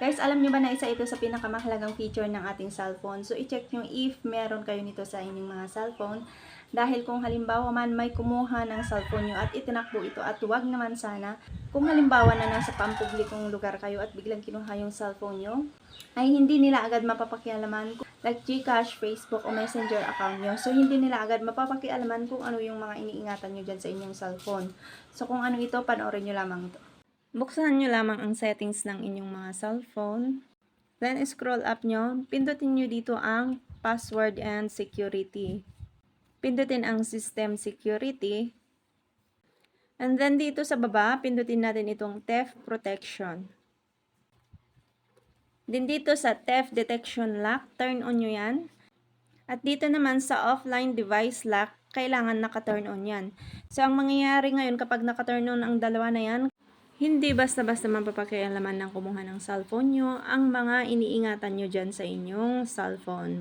Guys, alam nyo ba na isa ito sa pinakamahalagang feature ng ating cellphone? So, i-check nyo if meron kayo nito sa inyong mga cellphone. Dahil kung halimbawa man may kumuha ng cellphone nyo at itinakbo ito at huwag naman sana, kung halimbawa na nasa pampublikong lugar kayo at biglang kinuha yung cellphone nyo, ay hindi nila agad mapapakialaman like Gcash, Facebook, o Messenger account nyo. So, hindi nila agad mapapakialaman kung ano yung mga iniingatan nyo dyan sa inyong cellphone. So, kung ano ito, panoorin nyo lamang ito. Buksan nyo lamang ang settings ng inyong mga cellphone. Then, scroll up nyo. Pindutin nyo dito ang password and security. Pindutin ang system security. And then, dito sa baba, pindutin natin itong theft protection. Then, dito sa theft detection lock, turn on nyo yan. At dito naman sa offline device lock, kailangan naka-turn on yan. So, ang mangyayari ngayon kapag naka-turn on ang dalawa na yan, hindi basta-basta mapapakialaman ng kumuha ng cellphone nyo ang mga iniingatan nyo dyan sa inyong cellphone.